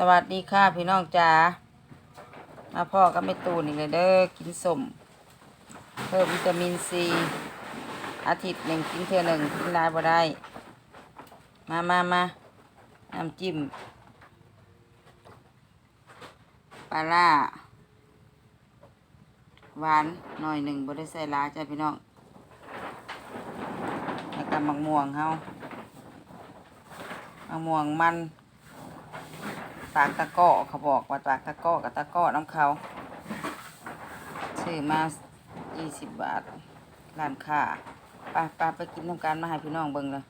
สวัสดีค่ะพี่น้องจ๋ามาพ่อก็ไม่ตูนอีกเลยเด้อกินสมเพิ่มวิตามินซีอาทิตย์หนึ่งกินเท่าหนึ่งกินหลายบ่ได้ มามามาน้ำจิ้มปลาล่าหวานหน่อยหนึ่งบ่ได้ใส่ลาจ้ะพี่น้องแล้วก็มะม่วงเฮามะม่วงมัน ปากตะก้อเขาบอกว่าปากตะก้อกับตะก้อน้ำเขาซื้อมายี่สิบบาทร้านค้าไปไปไปกินทำการมาให้พี่น้องเบิ่งเลย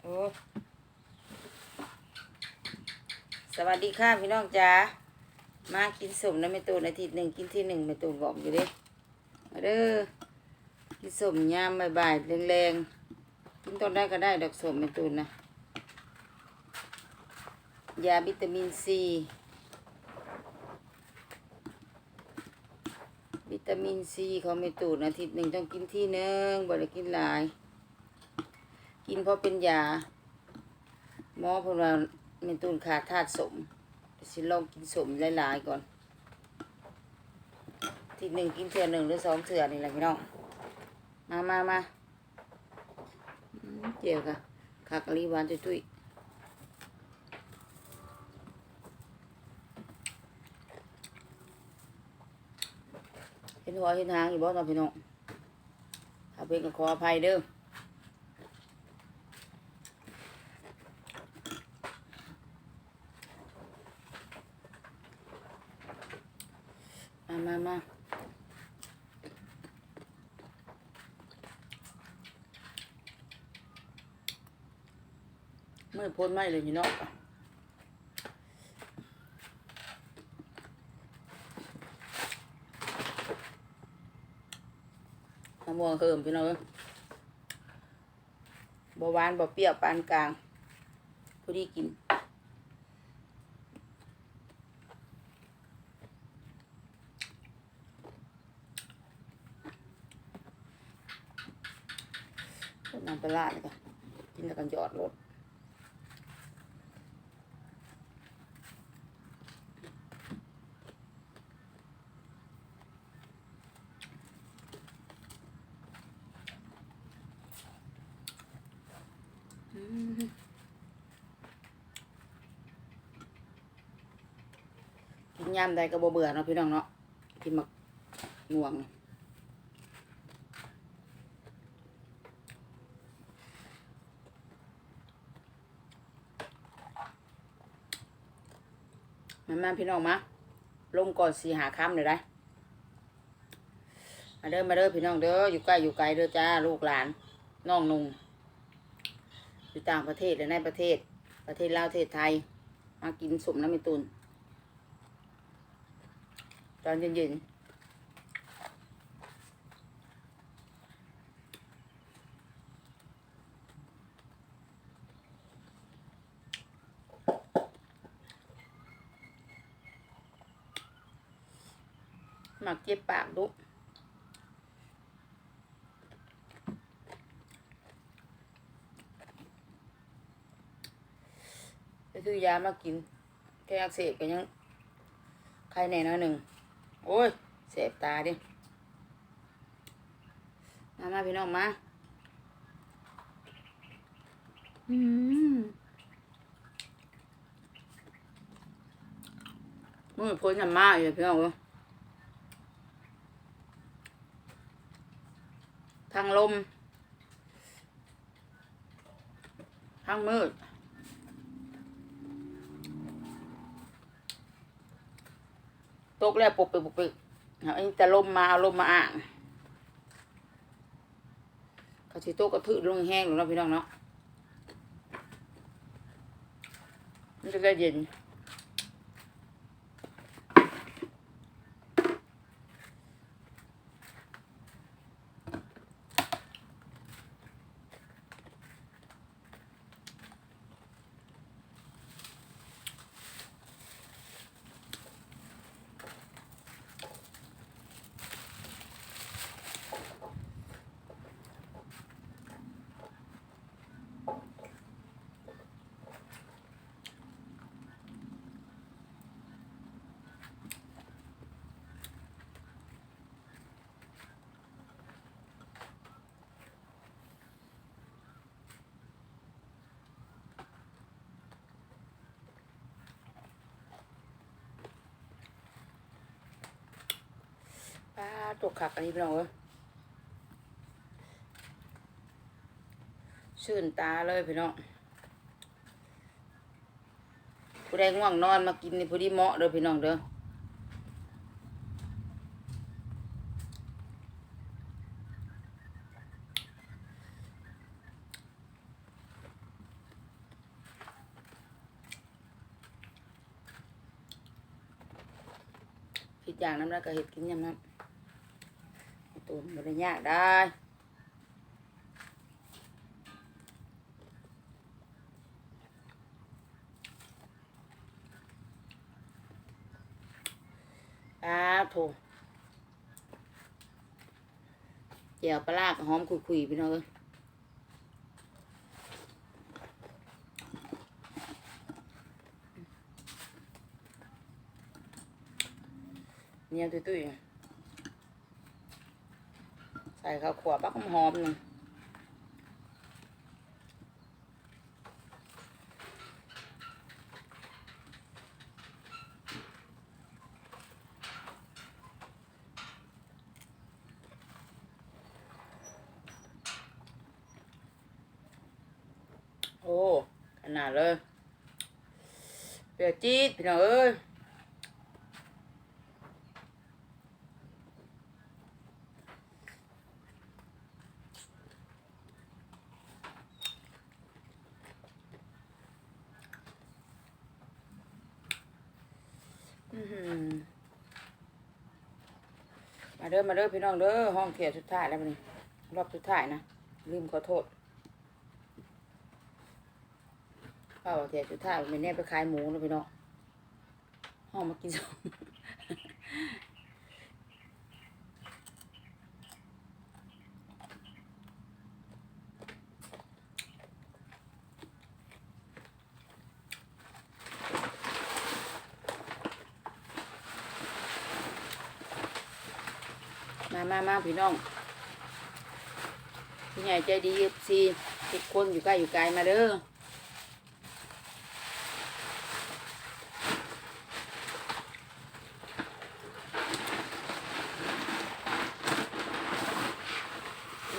โอ้สวัสดีค่ะพี่น้องจ๋ามากินสมนะแม่ตูนอาทิตย์หนึ่งกินที่หนึ่งแม่ตูนบอกอยู่เดิ มาเด้อกินสมยามบ่ายๆแรงๆกินตอนได้ก็ได้ดอกสมเป็นตุนนะยาวิตามินซีวิตามินซีเของเมตูนอาทิตย์หนึ่งต้องกินที่หนึ่งบ่ได้กินหลาย กินเพราะเป็นยาหมอเพนว่าเมตูนขาดธาตุสมสิลองกินสมหลายๆก่อน ทีหนึ่งกินเถื่อหนึ่งหรือสองเถื่อนี่แหละพี่น้อง มามามาเจียวค่ะคากะลีหวานจุ้ยเห็นหัวเห็นหางอยู่บ่ตอนพี่น้องถ้าเป็นก็ขออภัยเด้อมามามา ไม่พ้นไม่เลยพี่เน้องมะม่วงเฮิมพี่น้องเอ้ยบหวานบ่เปรี้ยวปานกลางพอดีกินน้ำปลาร้านี่ก็กินแล้วกันหยอดรส กินยำใดก็บ่เบื่อเนาะพี่น้องเนาะกินมักง่วงมามาพี่น้องมาลงก่อนสีหาค่ำเลยได้มาเด้อมาเด้อพี่น้องเด้ออยู่ใกล้อยู่ไกลเด้อจ้าลูกหลานน้องนุ่งอยู่ต่างประเทศและในประเทศ ประเทศลาวประเทศไทย มากินสมน้ำมีตุน ตอนเย็นๆหมักเจ็บปากดุไปซื้อยามากิน แค่อักเสบก็ยังใครแน่น้อยหนึ่ง โอ้ยเสบตาดิ มามาพี่น้องมา อืมมือพ้นน้ำมาอยู่พี่น้องเอ้ยทางลม ทางมืด ตกแล้วปกปิกปกปิกเอาอันนี้แต่ลมมาเอาลมมาอ่างเขาสิโตกกระทือลงแห้งหรือเราพี่น้องเนาะมันจะได้เย็น ตกขักอันนี้พี่น้องเอ้ยชื่นตาเลยพี่น้องผู้ใดง่วงนอนมากินนี่พอดีเหมาะเด้อพี่น้องเด้อคิดอย่างน้ำแล้วก็เห็ดกินยำน้ำ ตัวมันบ่ได้ยากได้อ้าวโถเจียวปลาร้ากหอมคุยๆพี่น้องเอ้ยเนี่ยตุ้ยๆ ใส่ข้าวขวบักหอมหนึงโอ้ขนาดเลยเปรี้ยวจี๊ดพี่น้องเอ้ย มาเด้อมาเด้อพี่น้องเด้อห้องเขียสุดท้ายแล้วมันนี่รอบสุดท้ายนะลืมขอโทษเปล่าเขียสุดท้ายมันแน่ไปขายหมูแล้วพี่น้องห้องมากินสองา มามาพี่น้องพี่ใหญ่ใจดีซีทุกคนอยู่ใกล้อยู่ไกลมาเด้อ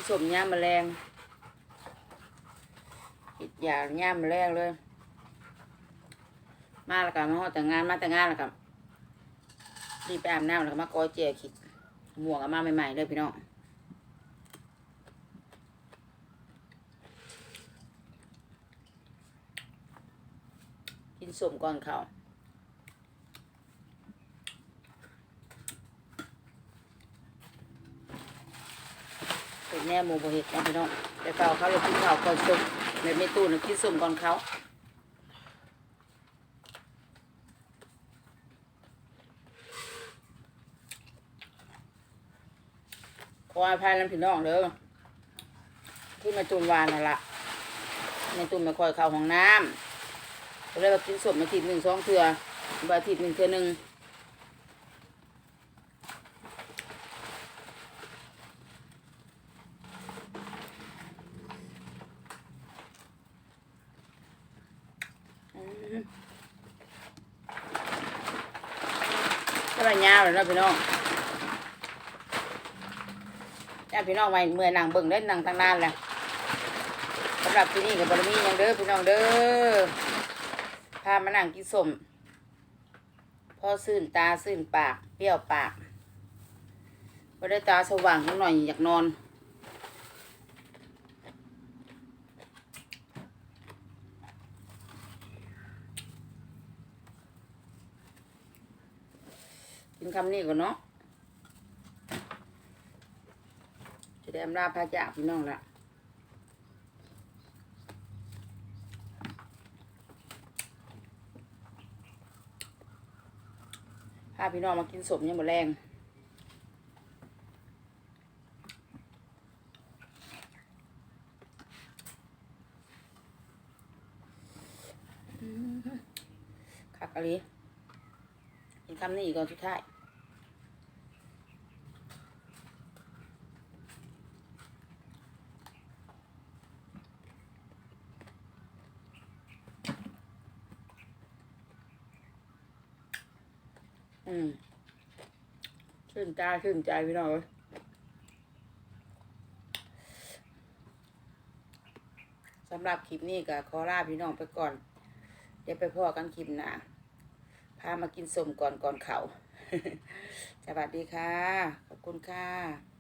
สมย่ามแมลงอิดยาย่ามแมลงเลย มาแล้วกันมาฮอแต่งงานมาแต่งงานแล้วกันรีบไปอาบน้ำแล้วก็มากอยเจียขิด หมวกเอามาใหม่ๆเลยพี่น้องกินสมก่อนเขาเป็นแน่หมูบเห็ดนะพี่น้องแต่เก่าเขาเลยกินข้าวก่อนสมในไม่ตู้นะกินสมก่อนเขา ออภัยแล้วพี่น้องเด้อที่ม่ตุนวานนั่นละแม่ตุนไม่ค่อยเข้าห้องน้ำก็เลยว่ากินสมาทิตย์หนึ่งสองเทื่อบาทิตย์หนึ่งเทื่อหนึ่งก็ระยาวเลยนะพี่น้อง ญาพี่น้องไว้เมื่อนั่งเบิ่งได้นั่งทางนานแหละสำหรับที่นี่กับบารมียังเด้อพี่น้องเด้อพามานั่งกินสมพ่อซื่นตาซื่นปาก เปรี้ยวปากพอได้ตาสว่างนิดหน่อยอยากนอนกินคำนี้ก่อนเนาะ จะได้ อำลาพาจากพี่น้องละพาพี่น้องมากินสมยังหมแรงคักอะไรกินคำนี้อีกก่อนสุดท้าย อืมชื่นตาชื่นใจพี่น้องเอ้ยสำหรับคลิปนี้ก็ขอลาพี่น้องไปก่อน เดี๋ยวไปพ่อกันคลิปหน้าพามากินสมก่อนก่อนเขาสวัสดีค่ะ ขอบคุณค่ะ